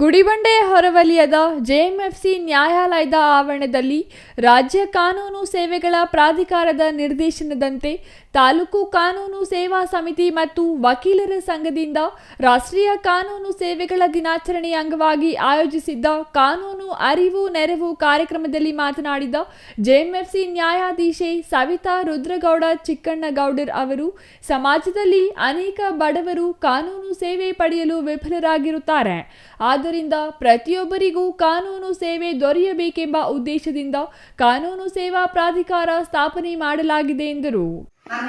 ಗುಡಿಬಂಡೆ ಹೊರವಲಯದ ಜೆಎಂಎಫ್ಸಿ ನ್ಯಾಯಾಲಯದ ಆವರಣದಲ್ಲಿ ರಾಜ್ಯ ಕಾನೂನು ಸೇವೆಗಳ ಪ್ರಾಧಿಕಾರದ ನಿರ್ದೇಶನದಂತೆ ತಾಲೂಕು ಕಾನೂನು ಸೇವಾ ಸಮಿತಿ ಮತ್ತು ವಕೀಲರ ಸಂಘದಿಂದ ರಾಷ್ಟ್ರೀಯ ಕಾನೂನು ಸೇವೆಗಳ ದಿನಾಚರಣೆಯ ಅಂಗವಾಗಿ ಆಯೋಜಿಸಿದ್ದ ಕಾನೂನು ಅರಿವು ನೆರವು ಕಾರ್ಯಕ್ರಮದಲ್ಲಿ ಮಾತನಾಡಿದ ಜೆಎಂಎಫ್ಸಿ ನ್ಯಾಯಾಧೀಶೆ ಸವಿತಾ ರುದ್ರಗೌಡ ಚಿಕ್ಕಣ್ಣಗೌಡರ್ ಅವರು, ಸಮಾಜದಲ್ಲಿ ಅನೇಕ ಬಡವರು ಕಾನೂನು ಸೇವೆ ಪಡೆಯಲು ವಿಫಲರಾಗಿರುತ್ತಾರೆ. ಆದ್ದರಿಂದ ಪ್ರತಿಯೊಬ್ಬರಿಗೂ ಕಾನೂನು ಸೇವೆ ದೊರೆಯಬೇಕೆಂಬ ಉದ್ದೇಶದಿಂದ ಕಾನೂನು ಸೇವಾ ಪ್ರಾಧಿಕಾರ ಸ್ಥಾಪನೆ ಮಾಡಲಾಗಿದೆ ಎಂದರು. ನಾನು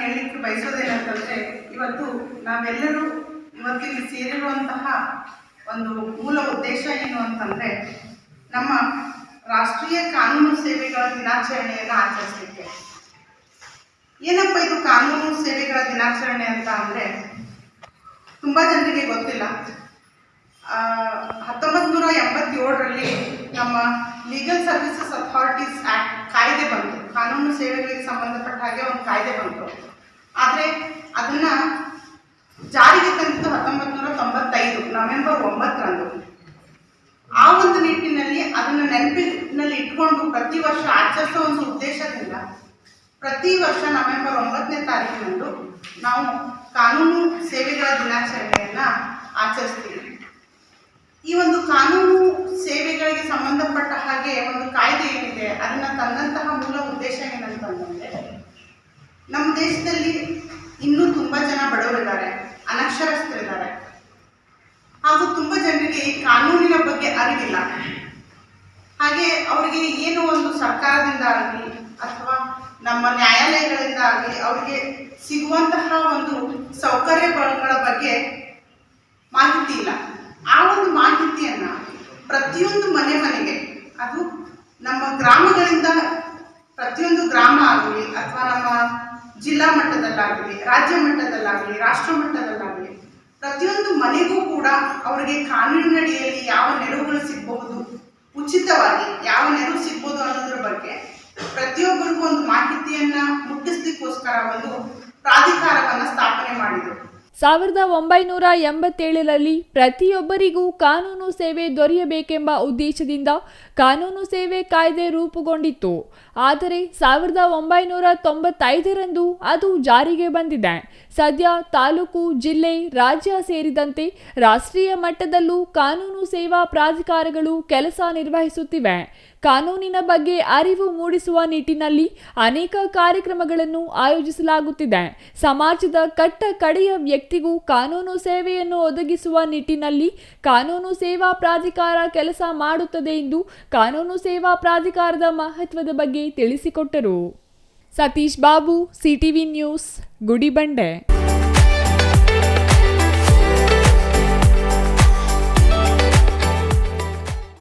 ಇವತ್ತು ನಾವೆಲ್ಲರೂ ಒಂದು ಮೂಲ ಉದ್ದೇಶ ಏನು ಅಂತಂದ್ರೆ ನಮ್ಮ ರಾಷ್ಟ್ರೀಯ ಕಾನೂನು ಸೇವೆಗಳ ದಿನಾಚರಣೆಯನ್ನು ಆಚರಿಸಲಿಕ್ಕೆ. ಏನಪ್ಪ ಇದು ಕಾನೂನು ಸೇವೆಗಳ ದಿನಾಚರಣೆ ಅಂತ ಅಂದರೆ ತುಂಬ ಜನರಿಗೆ ಗೊತ್ತಿಲ್ಲ. ಹತ್ತೊಂಬತ್ತು ನೂರ ಎಂಬತ್ತೇಳರಲ್ಲಿ ನಮ್ಮ ಲೀಗಲ್ ಸರ್ವಿಸಸ್ ಅಥಾರಿಟೀಸ್ ಆಕ್ಟ್ ಕಾಯ್ದೆ ಬಂತು. ಕಾನೂನು ಸೇವೆಗಳಿಗೆ ಸಂಬಂಧಪಟ್ಟ ಹಾಗೆ ಒಂದು ಕಾಯ್ದೆ ಬಂತು. ಆದರೆ ಅದನ್ನ ಜಾರಿಗೆ ತಂದಿದ್ದು ಹತ್ತೊಂಬತ್ತು ನೂರ ತೊಂಬತ್ತೈದು ನವೆಂಬರ್ ಒಂಬತ್ತರಂದು. ಆ ಒಂದು ನಿಟ್ಟಿನಲ್ಲಿ ಅದನ್ನು ನೆನಪಿನಲ್ಲಿ ಇಟ್ಕೊಂಡು ಪ್ರತಿ ವರ್ಷ ಆಚರಿಸೋ ಒಂದು ಉದ್ದೇಶದಿಂದ ಪ್ರತಿ ವರ್ಷ ನವೆಂಬರ್ ಒಂಬತ್ತನೇ ತಾರೀಕಿನಂದು ನಾವು ಕಾನೂನು ಸೇವೆಗಳ ದಿನಾಚರಣೆಯನ್ನು ಆಚರಿಸ್ತೀವಿ ಈ ಒಂದು ಕಾನೂನು ಸೇವೆಗಳಿಗೆ ಸಂಬಂಧಪಟ್ಟ ಹಾಗೆ ಒಂದು ಕಾಯ್ದೆ ಏನಿದೆ, ಅದನ್ನ ತಂದಂತಹ ಮೂಲ ಉದ್ದೇಶ ಏನಂತಂದ್ರೆ, ನಮ್ಮ ದೇಶದಲ್ಲಿ ಇನ್ನೂ ತುಂಬಾ ಜನ ಬಡವರಿದ್ದಾರೆ, ಅನಕ್ಷರಸ್ಥರಿದ್ದಾರೆ. ಹಾಗೂ ತುಂಬಾ ಜನರಿಗೆ ಈ ಕಾನೂನಿನ ಬಗ್ಗೆ ಅರಿವಿಲ್ಲ. ಹಾಗೆ ಅವರಿಗೆ ಏನು ಒಂದು ಸರ್ಕಾರದಿಂದ ಆಗಲಿ ಅಥವಾ ನಮ್ಮ ನ್ಯಾಯಾಲಯಗಳಿಂದ ಆಗಲಿ ಅವರಿಗೆ ಸಿಗುವಂತಹ ಒಂದು ಸೌಕರ್ಯಗಳ ಬಗ್ಗೆ ಮಾಹಿತಿ ಇಲ್ಲ. ಆ ಒಂದು ಮಾಹಿತಿಯನ್ನ ಪ್ರತಿಯೊಂದು ಮನೆ ಮನೆಗೆ ಅದು ನಮ್ಮ ಗ್ರಾಮಗಳಿಂದ ಪ್ರತಿಯೊಂದು ಗ್ರಾಮ ಆಗಲಿ ಅಥವಾ ನಮ್ಮ ಜಿಲ್ಲಾ ಮಟ್ಟದಲ್ಲಾಗಲಿ, ರಾಜ್ಯ ಮಟ್ಟದಲ್ಲಾಗಲಿ, ರಾಷ್ಟ್ರ ಮಟ್ಟದಲ್ಲಾಗಲಿ, ಪ್ರತಿಯೊಂದು ಮನೆಗೂ ಕೂಡ ಅವರಿಗೆ ಕಾನೂನಿನಡಿಯಲ್ಲಿ ಯಾವ ನೆರವುಗಳು ಸಿಗಬಹುದು, ಉಚಿತವಾಗಿ ಯಾವ ನೆರವು ಸಿಗ್ಬೋದು ಅನ್ನೋದ್ರ ಬಗ್ಗೆ ಪ್ರತಿಯೊಬ್ಬರಿಗೂ ಒಂದು ಮಾಹಿತಿಯನ್ನ ಮುಟ್ಟಿಸ್ಲಿಕ್ಕೋಸ್ಕರ ಒಂದು ಪ್ರಾಧಿಕಾರವನ್ನ ಸ್ಥಾಪನೆ ಮಾಡಿದರು. ಸಾವಿರದ ಒಂಬೈನೂರ ಎಂಬತ್ತೇಳರಲ್ಲಿ ಪ್ರತಿಯೊಬ್ಬರಿಗೂ ಕಾನೂನು ಸೇವೆ ದೊರೆಯಬೇಕೆಂಬ ಉದ್ದೇಶದಿಂದ ಕಾನೂನು ಸೇವೆ ಕಾಯ್ದೆ ರೂಪುಗೊಂಡಿತ್ತು. ಆದರೆ ಸಾವಿರದ ಒಂಬೈನೂರ ತೊಂಬತ್ತೈದರಂದು ಅದು ಜಾರಿಗೆ ಬಂದಿದೆ. ಸದ್ಯ ತಾಲೂಕು, ಜಿಲ್ಲೆ, ರಾಜ್ಯ ಸೇರಿದಂತೆ ರಾಷ್ಟ್ರೀಯ ಮಟ್ಟದಲ್ಲೂ ಕಾನೂನು ಸೇವಾ ಪ್ರಾಧಿಕಾರಗಳು ಕೆಲಸ ನಿರ್ವಹಿಸುತ್ತಿವೆ. ಕಾನೂನಿನ ಬಗ್ಗೆ ಅರಿವು ಮೂಡಿಸುವ ನಿಟ್ಟಿನಲ್ಲಿ ಅನೇಕ ಕಾರ್ಯಕ್ರಮಗಳನ್ನು ಆಯೋಜಿಸಲಾಗುತ್ತಿದೆ. ಸಮಾಜದ ಕಟ್ಟ ಕಡೆಯ ವ್ಯಕ್ತಿಗೂ ಕಾನೂನು ಸೇವೆಯನ್ನು ಒದಗಿಸುವ ನಿಟ್ಟಿನಲ್ಲಿ ಕಾನೂನು ಸೇವಾ ಪ್ರಾಧಿಕಾರ ಕೆಲಸ ಮಾಡುತ್ತದೆ ಎಂದು ಕಾನೂನು ಸೇವಾ ಪ್ರಾಧಿಕಾರದ ಮಹತ್ವದ ಬಗ್ಗೆ ತಿಳಿಸಿಕೊಟ್ಟರು. Satish Babu, CTV news, Gudibande.